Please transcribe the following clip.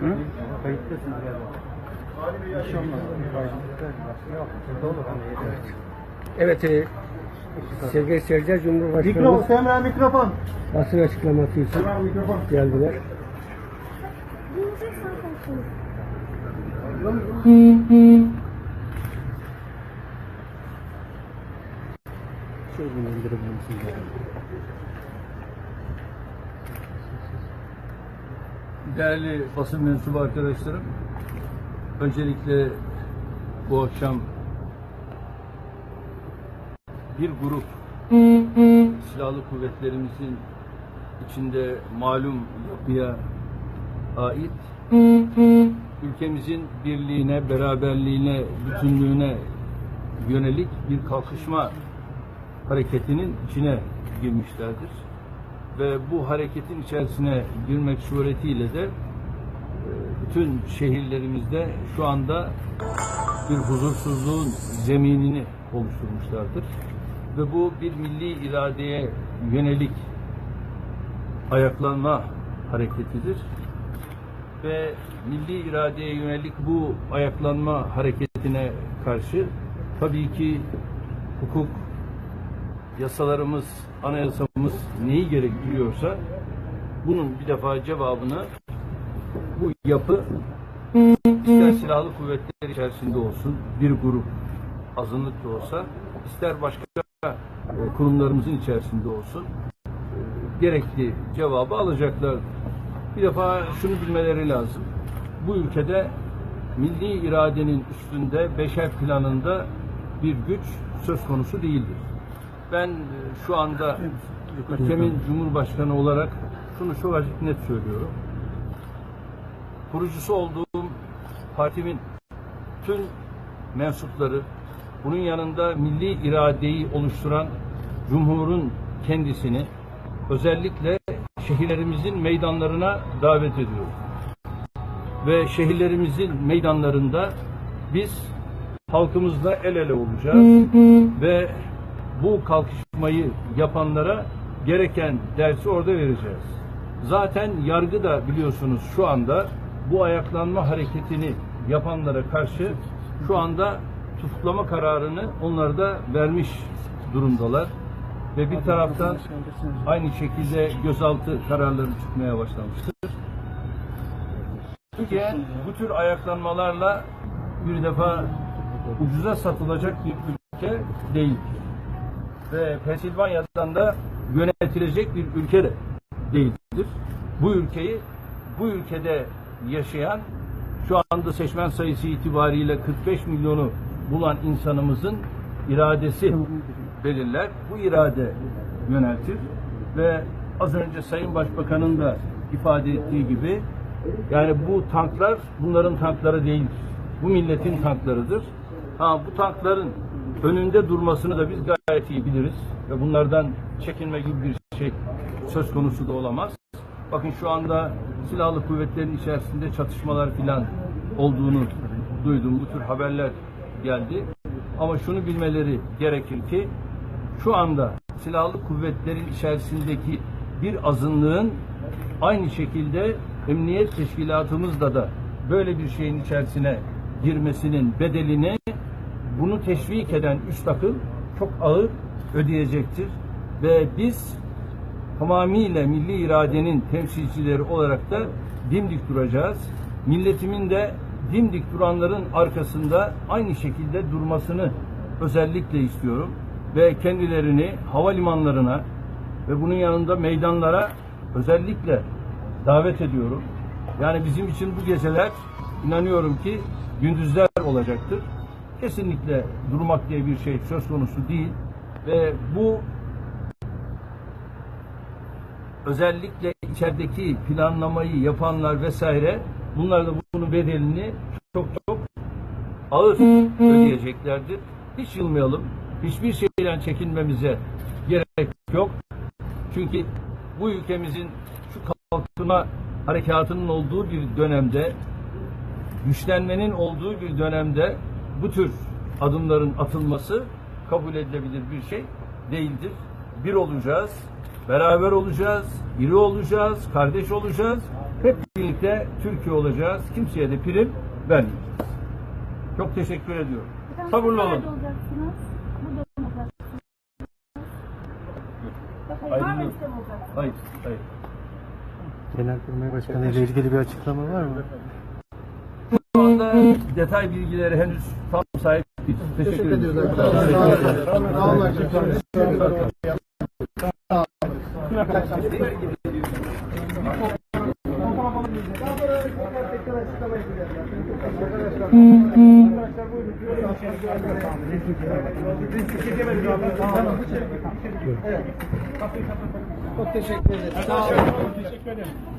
Hı? Kayıttasın galiba. Bir şey olmaz. Yok. Burada olur. Evet, e, sevgili seyirciler Mikrofon, Cumhurbaşkanımız Semra mikrofon. basın açıklaması için Semra mikrofon. geldiler. Şöyle indirebilir misiniz? Değerli basın mensubu arkadaşlarım, öncelikle bu akşam bir grup silahlı kuvvetlerimizin içinde malum yapıya ait ülkemizin birliğine, beraberliğine, bütünlüğüne yönelik bir kalkışma hareketinin içine girmişlerdir. Ve bu hareketin içerisine girmek suretiyle de e, bütün şehirlerimizde şu anda bir huzursuzluğun zeminini oluşturmuşlardır. Ve bu bir milli iradeye yönelik ayaklanma hareketidir. Ve milli iradeye yönelik bu ayaklanma hareketine karşı tabii ki hukuk, yasalarımız, anayasamız neyi gerektiriyorsa bunun bir defa cevabını bu yapı ister silahlı kuvvetler içerisinde olsun bir grup azınlık da olsa ister başka e, kurumlarımızın içerisinde olsun e, gerekli cevabı alacaklar. Bir defa şunu bilmeleri lazım. Bu ülkede milli iradenin üstünde beşer planında bir güç söz konusu değildir. Ben e, şu anda ülkemin Cumhurbaşkanı olarak şunu çok açık net söylüyorum. Kurucusu olduğum partimin tüm mensupları, bunun yanında milli iradeyi oluşturan Cumhur'un kendisini özellikle şehirlerimizin meydanlarına davet ediyorum. Ve şehirlerimizin meydanlarında biz halkımızla el ele olacağız ve bu kalkışmayı yapanlara gereken dersi orada vereceğiz. Zaten yargı da biliyorsunuz şu anda bu ayaklanma hareketini yapanlara karşı şu anda tutuklama kararını onlar da vermiş durumdalar. Ve bir taraftan aynı şekilde gözaltı kararları çıkmaya başlamıştır. Türkiye bu tür ayaklanmalarla bir defa ucuza satılacak bir ülke değil. Ve Pensilvanya'dan da yönetilecek bir ülke de değildir. Bu ülkeyi bu ülkede yaşayan şu anda seçmen sayısı itibariyle 45 milyonu bulan insanımızın iradesi belirler. Bu irade yöneltir ve az önce Sayın Başbakan'ın da ifade ettiği gibi yani bu tanklar bunların tankları değildir. Bu milletin tanklarıdır. Ha bu tankların önünde durmasını da biz gayet iyi biliriz ve bunlardan çekinme gibi bir şey söz konusu da olamaz. Bakın şu anda silahlı kuvvetlerin içerisinde çatışmalar filan olduğunu duydum. Bu tür haberler geldi. Ama şunu bilmeleri gerekir ki şu anda silahlı kuvvetlerin içerisindeki bir azınlığın aynı şekilde emniyet teşkilatımızda da böyle bir şeyin içerisine girmesinin bedelini bunu teşvik eden üst akıl çok ağır ödeyecektir. Ve biz tamamıyla milli iradenin temsilcileri olarak da dimdik duracağız. Milletimin de dimdik duranların arkasında aynı şekilde durmasını özellikle istiyorum. Ve kendilerini havalimanlarına ve bunun yanında meydanlara özellikle davet ediyorum. Yani bizim için bu geceler inanıyorum ki gündüzler olacaktır. Kesinlikle durmak diye bir şey söz konusu değil ve bu özellikle içerideki planlamayı yapanlar vesaire bunlar da bunun bedelini çok çok ağır ödeyeceklerdir. Hiç yılmayalım. Hiçbir şeyden çekinmemize gerek yok. Çünkü bu ülkemizin şu kalkınma harekatının olduğu bir dönemde güçlenmenin olduğu bir dönemde bu tür adımların atılması kabul edilebilir bir şey değildir. Bir olacağız, beraber olacağız, iri olacağız, kardeş olacağız. Hep birlikte Türkiye olacağız. Kimseye de prim vermeyeceğiz. Çok teşekkür ediyorum. Sabırlı olun. olacaksınız? Burada olacaksınız. Hayır? Hayır, hayır. Genelkurmay Başkanı ile ilgili bir açıklama var mı? Şu anda detay bilgileri henüz tam sahip değiliz. Teşekkür, ediyoruz. Çok teşekkür ederim.